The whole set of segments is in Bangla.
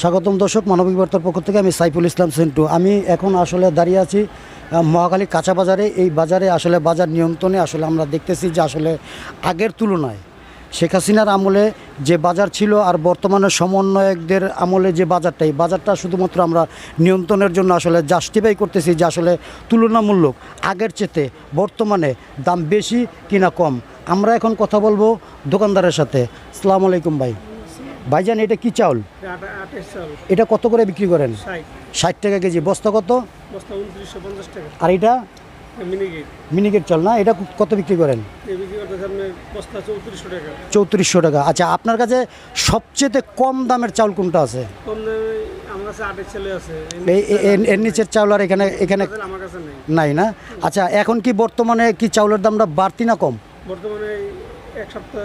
স্বাগতম দর্শক মানবিক বার্তার পক্ষ থেকে আমি সাইফুল ইসলাম সেন্টু। আমি এখন আসলে দাঁড়িয়ে আছি আহ, মহাখালী কাঁচা বাজারে। এই বাজারে আসলে বাজার নিয়ন্ত্রণে আসলে আমরা দেখতেছি যে আসলে আগের তুলনায় শেখ হাসিনার আমলে যে বাজার ছিল আর বর্তমানে সমন্বয়কদের আমলে যে বাজারটা এই বাজারটা শুধুমাত্র আমরা নিয়ন্ত্রণের জন্য আসলে জাস্টিফাই করতেছি যে আসলে তুলনামূলক আগের চেতে বর্তমানে দাম বেশি কিনা কম। আমরা এখন কথা বলব দোকানদারের সাথে। আসসালামু আলাইকুম ভাই। ভাইজান এটা কি চাউল? এটা কত করে বিক্রি করেন? ষাট। টাকা কেজি। বস্তা কত? আর এটা? মিনিকেট। মিনিকেট চাল না? এটা কত বিক্রি করেন? চৌত্রিশশো টাকা। আচ্ছা আপনার কাছে সবচেয়ে কম দামের চাউল কোনটা আছে? এর নিচের চাউল আর এখানে এখানে নেই না? আচ্ছা এখন কি বর্তমানে কি চাউলের দামটা বাড়তি না কম? বর্তমানে এক সপ্তাহ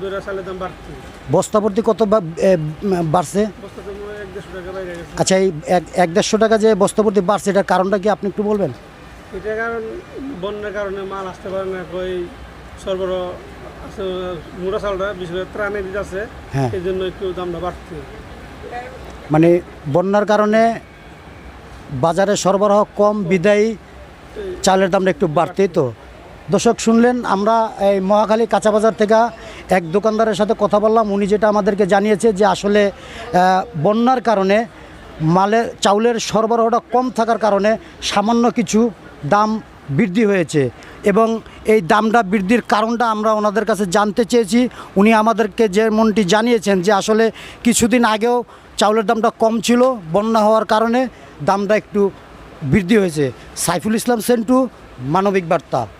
দুইটা চালের দাম বাড়ছে। কত বাড়ছে? বস্তা তো এক দেড়শো টাকা বাইরে গেছে। আচ্ছা এই এক দেড়শো টাকা যে বস্তাপতি বাড়ছে এটার কারণটা কি আপনি একটু বলবেন? এটা কারণ বন্যার কারণে মাল আসতে পারে না কই সরবরাহ আছে মোটা চালটা বিশেষ করে ত্রাণে দিতে আছে হ্যাঁ। এই জন্য একটু দামটা বাড়ছে। মানে বন্যার কারণে বাজারে সরবরাহ কম বিদায়ী চালের দামটা একটু বাড়তেই তো? দর্শক, শুনলেন, আমরা এই মহাখালী কাঁচা বাজার থেকে এক দোকানদারের সাথে কথা বললাম। উনি যেটা আমাদেরকে জানিয়েছে যে আসলে বন্যার কারণে মালের চাউলের সরবরাহটা কম থাকার কারণে সামান্য কিছু দাম বৃদ্ধি হয়েছে এবং এই দামটা বৃদ্ধির কারণটা আমরা ওনাদের কাছে জানতে চেয়েছি। উনি আমাদেরকে যেমনটি জানিয়েছেন যে আসলে কিছুদিন আগেও চাউলের দামটা কম ছিল, বন্যা হওয়ার কারণে দামটা একটু বৃদ্ধি হয়েছে। সাইফুল ইসলাম সেন্টু, মানবিক বার্তা।